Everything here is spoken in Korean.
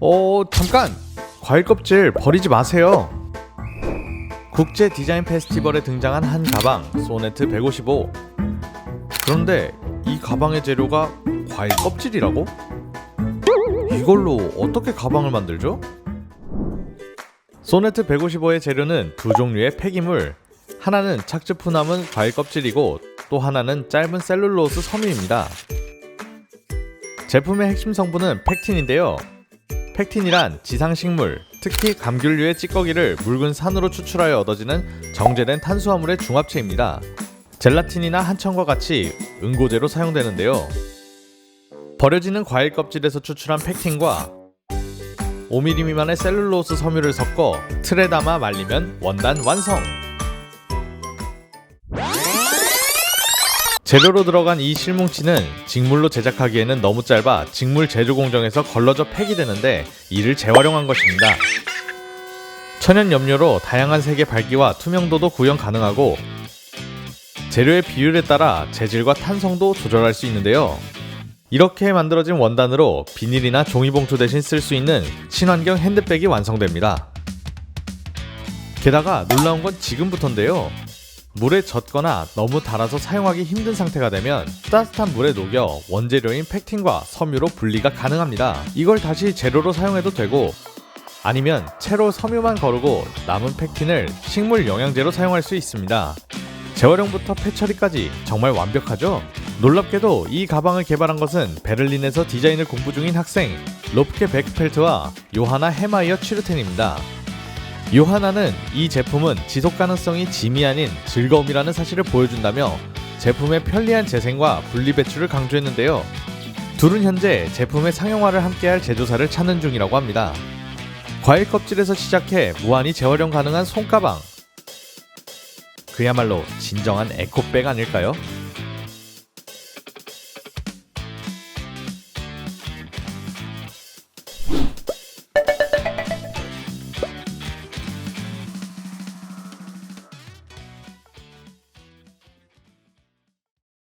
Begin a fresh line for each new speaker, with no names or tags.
어, 잠깐! 과일 껍질 버리지 마세요. 국제 디자인 페스티벌에 등장한 한 가방, 소네트 155. 그런데 이 가방의 재료가 과일 껍질이라고? 이걸로 어떻게 가방을 만들죠? 소네트 155의 재료는 두 종류의 폐기물. 하나는 착즙 후 남은 과일 껍질이고 또 하나는 짧은 셀룰로스 섬유입니다. 제품의 핵심 성분은 팩틴인데요. 팩틴이란 지상식물, 특히 감귤류의 찌꺼기를 묽은 산으로 추출하여 얻어지는 정제된 탄수화물의 중합체입니다. 젤라틴이나 한청과 같이 응고제로 사용되는데요. 버려지는 과일 껍질에서 추출한 팩틴과 5mm 미만의 셀룰로스 섬유를 섞어 틀에 담아 말리면 원단 완성! 재료로 들어간 이 실뭉치는 직물로 제작하기에는 너무 짧아 직물 제조 공정에서 걸러져 폐기되는데 이를 재활용한 것입니다. 천연 염료로 다양한 색의 밝기와 투명도도 구현 가능하고 재료의 비율에 따라 재질과 탄성도 조절할 수 있는데요. 이렇게 만들어진 원단으로 비닐이나 종이봉투 대신 쓸 수 있는 친환경 핸드백이 완성됩니다. 게다가 놀라운 건 지금부터인데요. 물에 젖거나 너무 달아서 사용하기 힘든 상태가 되면 따뜻한 물에 녹여 원재료인 팩틴과 섬유로 분리가 가능합니다. 이걸 다시 재료로 사용해도 되고 아니면 채로 섬유만 거르고 남은 팩틴을 식물 영양제로 사용할 수 있습니다. 재활용부터 폐처리까지 정말 완벽하죠? 놀랍게도 이 가방을 개발한 것은 베를린에서 디자인을 공부 중인 학생 로프케 베크펠트와 요하나 헤마이어 취르텐입니다. 요하나는 이 제품은 지속 가능성이 짐이 아닌 즐거움이라는 사실을 보여준다며 제품의 편리한 재생과 분리 배출을 강조했는데요. 둘은 현재 제품의 상용화를 함께할 제조사를 찾는 중이라고 합니다. 과일 껍질에서 시작해 무한히 재활용 가능한 손가방. 그야말로 진정한 에코백 아닐까요?